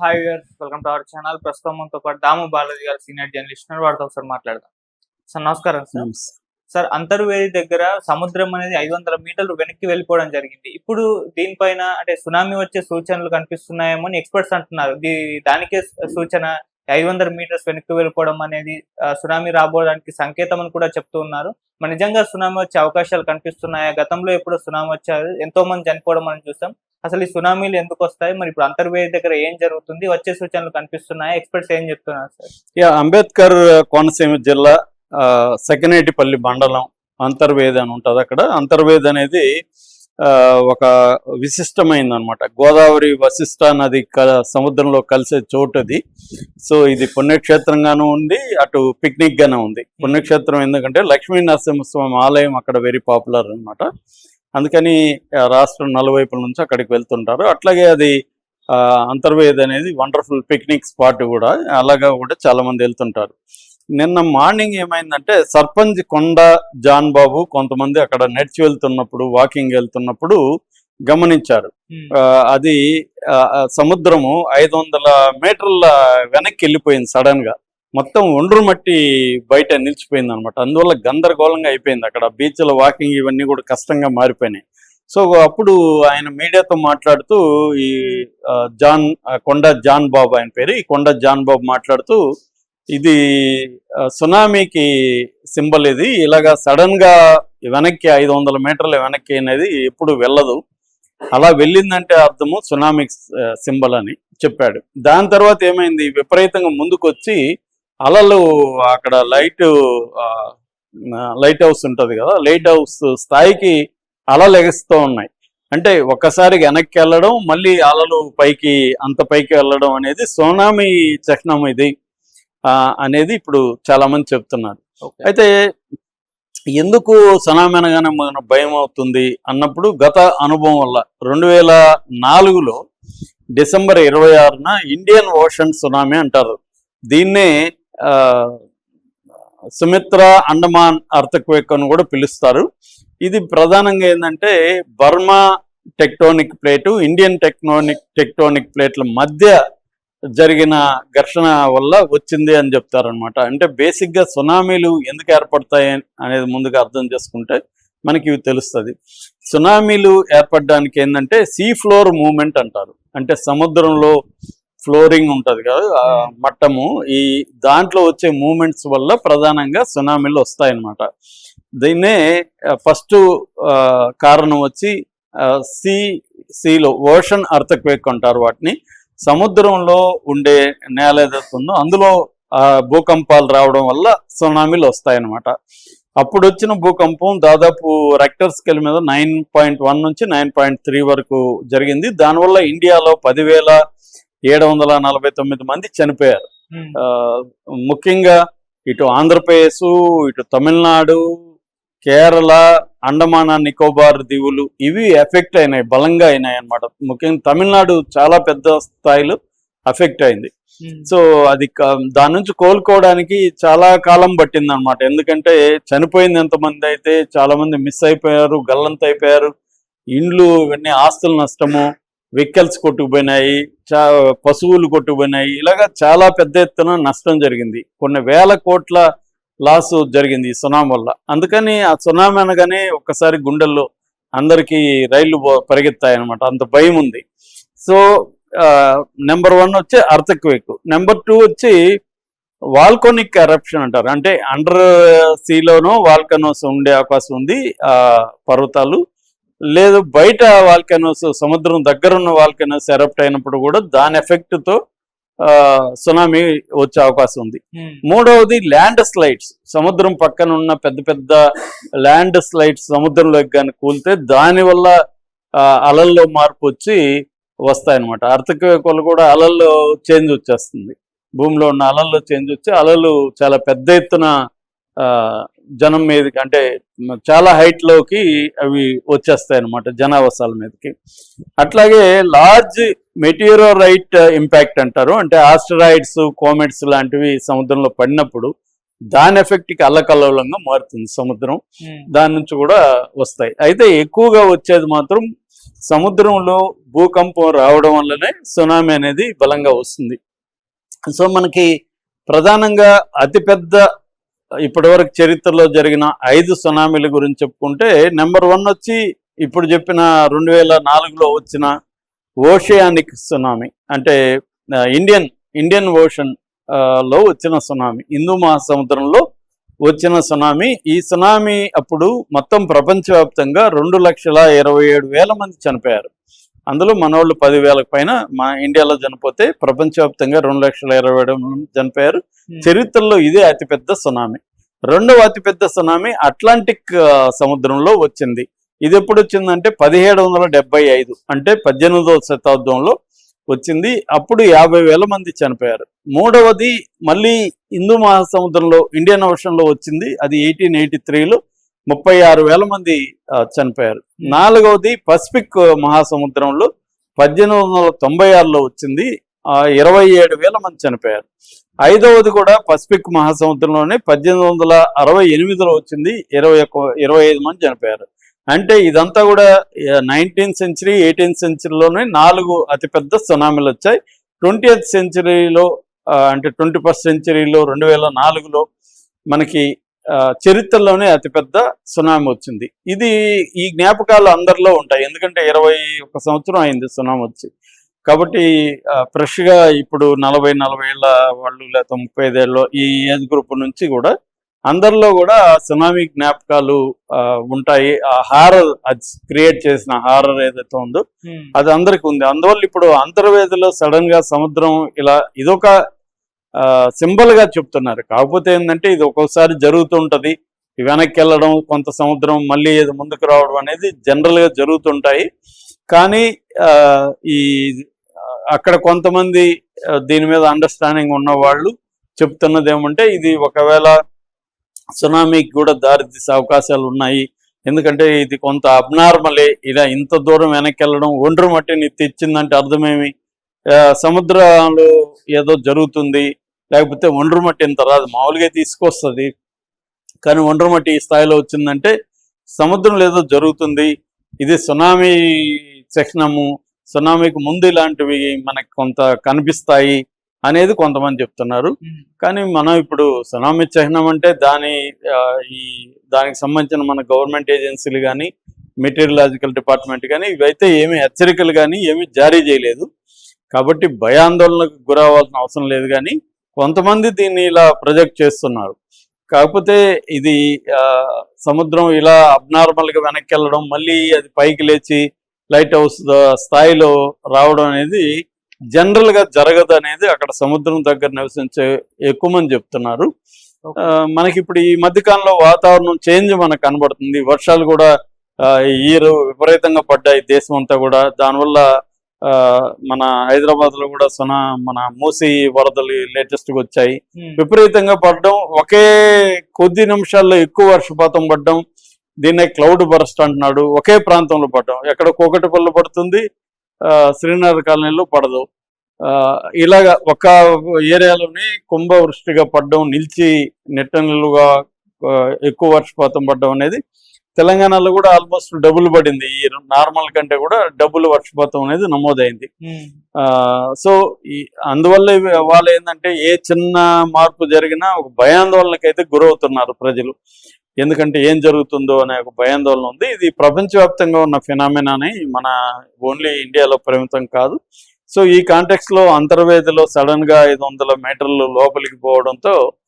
Hi welcome to our channel ప్రస్తుతం మనతో పాటు దాము బాలాజీ గారు సీనియర్ జర్నలిస్ట్ వారితో ఒకసారి మాట్లాడదాం. సార్ నమస్కారం సార్ సార్ అంతర్వేది దగ్గర సముద్రం అనేది ఐదు వందల మీటర్లు వెనక్కి వెళ్ళిపోవడం జరిగింది. ఇప్పుడు దీనిపైన అంటే సునామీ వచ్చే సూచనలు కనిపిస్తున్నాయేమో అని ఎక్స్పర్ట్స్ అంటున్నారు. దానికే సూచన ఐదు వందల మీటర్స్ వెనక్కి వెళ్ళిపోవడం అనేది సునామీ రాబోవడానికి సంకేతం అని కూడా చెప్తూ ఉన్నారు. మరి నిజంగా సునామీ వచ్చే అవకాశాలు కనిపిస్తున్నాయా? గతంలో ఎప్పుడు సునామీ వచ్చారు. ఎంతో మంది చనిపోవడం మనం చూసాం. అసలు ఈ సునామీలు ఎందుకు వస్తాయి? మరి ఇప్పుడు అంతర్వేది దగ్గర ఏం జరుగుతుంది? వచ్చే సూచనలు కనిపిస్తున్నాయి? ఎక్స్పర్ట్స్ ఏం చెప్తున్నారు సార్? యా అంబేద్కర్ కోనసీమ జిల్లా ఆ, మండలం అంతర్వేది అని ఉంటుంది అక్కడ. అంతర్వేది అనేది ఆ, ఒక విశిష్టమైంది అనమాట గోదావరి వశిష్ట నది సముద్రంలో కలిసే చోటు అది సో ఇది పుణ్యక్షేత్రంగాను ఉంది అటు పిక్నిక్ గానే ఉంది. పుణ్యక్షేత్రం ఎందుకంటే లక్ష్మీ నరసింహస్వామి ఆలయం అక్కడ వెరీ పాపులర్ అన్నమాట. అందుకని రాష్ట్రం నలువైపుల నుంచి అక్కడికి వెళ్తుంటారు. అట్లాగే అది ఆ, అంతర్వేది అనేది వండర్ఫుల్ పిక్నిక్ స్పాట్ కూడా. అలాగా కూడా చాలా మంది వెళ్తుంటారు. నిన్న మార్నింగ్ ఏమైందంటే సర్పంచ్ కొండ జాన్ బాబు కొంతమంది అక్కడ నడిచి వెళ్తున్నప్పుడు వాకింగ్ వెళ్తున్నప్పుడు గమనించారు. ఆ, అది సముద్రము ఐదు వందల మీటర్ల వెనక్కి వెళ్ళిపోయింది సడన్గా మొత్తం ఒండ్రు మట్టి బయట నిలిచిపోయింది అనమాట అందువల్ల గందరగోళంగా అయిపోయింది అక్కడ. బీచ్లో వాకింగ్ ఇవన్నీ కూడా కష్టంగా మారిపోయినాయి. సో అప్పుడు ఆయన మీడియాతో మాట్లాడుతూ ఈ జాన్ కొండ జాన్ బాబు ఆయన పేరు. ఈ కొండ జాన్ బాబు మాట్లాడుతూ ఇది సునామీకి సింబల్ ఇది. ఇలాగా సడన్గా వెనక్కి ఐదు వందల మీటర్ల వెనక్కి అనేది ఎప్పుడు వెళ్ళదు. అలా వెళ్ళిందంటే అర్థము సునామీ సింబల్ అని చెప్పాడు. దాని తర్వాత ఏమైంది? విపరీతంగా ముందుకు వచ్చి అలలు అక్కడ లైట్ లైట్ హౌస్ ఉంటది కదా లైట్ హౌస్ స్థాయికి అలలు ఎగస్తూ ఉన్నాయి. అంటే ఒక్కసారి వెనక్కి వెళ్ళడం మళ్ళీ అలలు పైకి అంత పైకి వెళ్ళడం అనేది సునామీ చిహ్నం ఇది అనేది ఇప్పుడు చాలా మంది చెప్తున్నారు అయితే ఎందుకు సునామీ అనగానే మన భయం అవుతుంది అన్నప్పుడు గత అనుభవం వల్ల రెండు వేల నాలుగులో డిసెంబర్ ఇరవై ఆరున ఇండియన్ ఓషన్ సునామీ అంటారు. దీన్నే సుమిత్ర అండమాన్ అర్థక్వేక్ అని కూడా పిలుస్తారు. ఇది ప్రధానంగా ఏంటంటే Burma tectonic plate Indian tectonic tectonic ప్లేట్ల మధ్య జరిగిన ఘర్షణ వల్ల వచ్చింది అని చెప్తారనమాట అంటే బేసిక్గా సునామీలు ఎందుకు ఏర్పడతాయి అనేది ముందుగా అర్థం చేసుకుంటే మనకి ఇవి తెలుస్తుంది. సునామీలు ఏర్పడడానికి ఏంటంటే సీ ఫ్లోర్ మూమెంట్ అంటారు. అంటే సముద్రంలో ఫ్లోరింగ్ ఉంటుంది కదా ఆ మట్టము. ఈ దాంట్లో వచ్చే మూమెంట్స్ వల్ల ప్రధానంగా సునామీలు వస్తాయన్నమాట. దీన్నే ఫస్ట్ కారణం వచ్చి సీ సీలో ఓషన్ అర్థక్వేక్ అంటారు వాటిని. సముద్రంలో ఉండే నేల ఏదైతే ఉందో అందులో ఆ, భూకంపాలు రావడం వల్ల సునామీలు వస్తాయన్నమాట. అప్పుడు వచ్చిన భూకంపం దాదాపు రెక్టర్ స్కేల్ మీద నైన్ పాయింట్ వన్ నుంచి నైన్ పాయింట్ త్రీ వరకు జరిగింది. దానివల్ల ఇండియాలో పదివేల ఏడు వందల నలభై తొమ్మిది మంది చనిపోయారు. ముఖ్యంగా ఇటు ఆంధ్రప్రదేశ్ ఇటు తమిళనాడు కేరళ అండమాన నికోబార్ దీవులు ఇవి ఎఫెక్ట్ అయినాయి బలంగా అయినాయి అన్నమాట. ముఖ్యంగా తమిళనాడు చాలా పెద్ద స్థాయిలో అఫెక్ట్ అయింది. సో అది దాని నుంచి కోలుకోవడానికి చాలా కాలం పట్టింది అనమాట ఎందుకంటే చనిపోయింది ఎంతమంది అయితే చాలా మంది మిస్ అయిపోయారు గల్లంత అయిపోయారు ఇండ్లు ఇవన్నీ ఆస్తుల నష్టము వెహికల్స్ కొట్టుకుపోయినాయి చా పశువులు కొట్టుకుపోయినాయి ఇలాగా చాలా పెద్ద ఎత్తున నష్టం జరిగింది. కొన్ని వేల కోట్ల లాస్ జరిగింది ఈ సునామీ వల్ల. అందుకని ఆ సునామీ అనగానే ఒక్కసారి గుండెల్లో అందరికీ రైళ్ళు పరిగెత్తాయన్నమాట. పరిగెత్తాయి అంత భయం ఉంది. సో నెంబర్ వన్ వచ్చి అర్థక్వేక్ నెంబర్ టూ వచ్చి వాల్కోనిక్ ఎరప్షన్ అంటారు. అంటే అండర్ సీలోనో వాల్కనోస్ ఉండే అవకాశం ఉంది ఆ పర్వతాలు. లేదు బయట వాల్కనోస్ సముద్రం దగ్గర ఉన్న వాల్కనోస్ ఎరప్ట్ అయినప్పుడు కూడా దాని ఎఫెక్ట్తో సునామీ వచ్చే అవకాశం ఉంది. మూడవది ల్యాండ్ స్లైడ్స్. సముద్రం పక్కన ఉన్న పెద్ద పెద్ద ల్యాండ్ స్లైడ్స్ సముద్రంలోకి కానీ కూలితే దానివల్ల అలల్లో మార్పు వచ్చి వస్తాయన్నమాట. అర్థక్వేకులు కూడా అలల్లో చేంజ్ వచ్చేస్తుంది. భూమిలో ఉన్న అలల్లో చేంజ్ వచ్చి అలలు చాలా పెద్ద ఎత్తున జనం మీదకి అంటే చాలా హైట్లోకి అవి వచ్చేస్తాయి అనమాట జనావాసాల మీదకి. అట్లాగే లార్జ్ మెటీరియరైట్ ఇంపాక్ట్ అంటారు. అంటే ఆస్టరాయిడ్స్ కోమెట్స్ లాంటివి సముద్రంలో పడినప్పుడు దాని ఎఫెక్ట్కి అల్లకల్లోలంగా మారుతుంది సముద్రం. దాని నుంచి కూడా వస్తాయి. అయితే ఎక్కువగా వచ్చేది మాత్రం సముద్రంలో భూకంపం రావడం వల్లనే సునామీ అనేది బలంగా వస్తుంది. సో మనకి ప్రధానంగా అతిపెద్ద ఇప్పటివరకు చరిత్రలో జరిగిన ఐదు సునామీల గురించి చెప్పుకుంటే నెంబర్ వన్ వచ్చి ఇప్పుడు చెప్పిన రెండు వేల నాలుగులో వచ్చిన ఓషియానిక్ సునామీ అంటే ఇండియన్ ఇండియన్ ఓషన్లో వచ్చిన సునామీ హిందూ మహాసముద్రంలో వచ్చిన సునామీ. ఈ సునామీ అప్పుడు మొత్తం ప్రపంచవ్యాప్తంగా రెండు లక్షల ఇరవై ఏడు వేల మంది చనిపోయారు. అందులో మనోళ్ళు పదివేలకు పైన మా ఇండియాలో చనిపోతే ప్రపంచవ్యాప్తంగా రెండు లక్షల ఇరవై చనిపోయారు. చరిత్రలో ఇదే అతిపెద్ద సునామీ. రెండవ అతిపెద్ద సునామీ అట్లాంటిక్ సముద్రంలో వచ్చింది. ఇది ఎప్పుడు వచ్చిందంటే పదిహేడు వందల డెబ్బై ఐదు అంటే పద్దెనిమిదవ శతాబ్దంలో వచ్చింది. అప్పుడు యాభై వేల మంది చనిపోయారు. మూడవది మళ్ళీ హిందూ మహాసముద్రంలో ఇండియన్ ఓషన్లో వచ్చింది. అది ఎయిటీన్ ఎయిటీ త్రీలో ముప్పై ఆరు వేల మంది చనిపోయారు. నాలుగవది పసిఫిక్ మహాసముద్రంలో పద్దెనిమిది వందల తొంభై ఆరులో వచ్చింది. ఇరవై ఏడు వేల మంది చనిపోయారు. ఐదవది కూడా పసిఫిక్ మహాసముద్రంలోనే పద్దెనిమిది వందల అరవై ఎనిమిదిలో వచ్చింది. ఇరవై ఒక్క ఇరవై ఐదు మంది చనిపోయారు. అంటే ఇదంతా కూడా నైన్టీన్త్ సెంచరీ ఎయిటీన్త్ సెంచరీలోనే నాలుగు అతిపెద్ద సునామీలు వచ్చాయి. ట్వంటీ సెంచరీలో అంటే ట్వంటీ ఫస్ట్ సెంచరీలో రెండు వేల నాలుగులో మనకి చరిత్రలోనే అతిపెద్ద సునామీ వచ్చింది. ఇది ఈ జ్ఞాపకాలు అందరిలో ఉంటాయి. ఎందుకంటే ఇరవై ఒక సంవత్సరం అయింది సునామీ వచ్చి. కాబట్టి ఆ, fresh గా ఇప్పుడు నలభై నలభై ఏళ్ళ వాళ్ళు లేకపోతే ముప్పై ఐదేళ్ళు ఈ ఏజ్ గ్రూప్ నుంచి కూడా అందరిలో కూడా సునామీ జ్ఞాపకాలు ఆ, ఉంటాయి. ఆ హారర్ అది క్రియేట్ చేసిన హారర్ ఏదైతే ఉందో. అది అందరికి ఉంది. అందువల్ల ఇప్పుడు అంతర్వేదిలో సడన్గా సముద్రం ఇలా ఇదొక సింబల్గా చెప్తున్నారు. కాకపోతే ఏంటంటే ఇది ఒక్కొక్కసారి జరుగుతుంటది వెనక్కి వెళ్ళడం కొంత సముద్రం మళ్ళీ ఏదో ముందుకు రావడం అనేది జనరల్గా జరుగుతుంటాయి. కానీ ఆ, ఈ అక్కడ కొంతమంది దీని మీద అండర్స్టాండింగ్ ఉన్న వాళ్ళు చెప్తున్నది ఏమంటే ఇది ఒకవేళ సునామీకి కూడా దారితీసే అవకాశాలు ఉన్నాయి. ఎందుకంటే ఇది కొంత అబ్నార్మలే ఇలా ఇంత దూరం వెనక్కి వెళ్ళడం ఒండ్రు మట్టిని తెచ్చిందంటే అర్థమేమి? సముద్రంలో ఏదో జరుగుతుంది. లేకపోతే ఒండ్రు మట్టి ఇంత రాదు మామూలుగా తీసుకొస్తుంది. కానీ ఒండ్రు మట్టి ఈ స్థాయిలో వచ్చిందంటే సముద్రంలో ఏదో జరుగుతుంది. ఇది సునామీ చిహ్నము సునామీకి ముందు ఇలాంటివి మనకి కొంత కనిపిస్తాయి అనేది కొంతమంది చెప్తున్నారు. కానీ మనం ఇప్పుడు సునామీ చిహ్నం అంటే దాని ఈ దానికి సంబంధించిన మన గవర్నమెంట్ ఏజెన్సీలు కానీ మెటీరియలాజికల్ డిపార్ట్మెంట్ కానీ ఇవైతే ఏమి హెచ్చరికలు కానీ ఏమీ జారీ చేయలేదు. కాబట్టి భయాందోళనకు గురవ్వాల్సిన అవసరం లేదు కానీ కొంతమంది దీన్ని ఇలా ప్రొజెక్ట్ చేస్తున్నారు. కాకపోతే ఇది ఆ, సముద్రం ఇలా అబ్నార్మల్గా వెనక్కి వెళ్ళడం మళ్ళీ అది పైకి లేచి లైట్ హౌస్ స్థాయిలో రావడం అనేది జనరల్గా జరగదు అనేది అక్కడ సముద్రం దగ్గర నివసించే ఎక్కువ మంది చెప్తున్నారు మనకి ఇప్పుడు ఈ మధ్యకాలంలో వాతావరణం చేంజ్ మనకు కనబడుతుంది. వర్షాలు కూడా ఈ విపరీతంగా పడ్డాయి. దేశం అంతా కూడా. దానివల్ల మన హైదరాబాద్లో కూడా సునా మన మూసి వరదలు లేటెస్ట్గా వచ్చాయి. విపరీతంగా పడడం ఒకే కొద్ది నిమిషాల్లో ఎక్కువ వర్షపాతం పడడం దీన్నే క్లౌడ్ బరస్ట్ అంటున్నాడు. ఒకే ప్రాంతంలో పడడం. ఎక్కడ కోకటిపల్లి పడుతుంది ఆ, శ్రీనగర్ కాలనీలో పడదు. ఆ, ఇలాగా ఒక ఏరియాలోనే కుంభవృష్టిగా పడడం నిలిచి నెట్ట నిలువుగా ఆ, ఎక్కువ వర్షపాతం పడడం అనేది తెలంగాణలో కూడా ఆల్మోస్ట్ డబుల్ పడింది. ఈ నార్మల్ కంటే కూడా డబుల్ వర్షపాతం అనేది నమోదైంది. సో ఈ అందువల్ల వాళ్ళు ఏంటంటే ఏ చిన్న మార్పు జరిగినా ఒక భయాందోళనకైతే గురవుతున్నారు ప్రజలు. ఎందుకంటే ఏం జరుగుతుందో అనే ఒక భయాందోళన ఉంది. ఇది ప్రపంచవ్యాప్తంగా ఉన్న ఫినామినాని మన ఓన్లీ ఇండియాలో పరిమితం కాదు. సో ఈ కాంటెక్స్లో అంతర్వేదిలో సడన్గా ఐదు వందల మీటర్లు లోపలికి పోవడంతో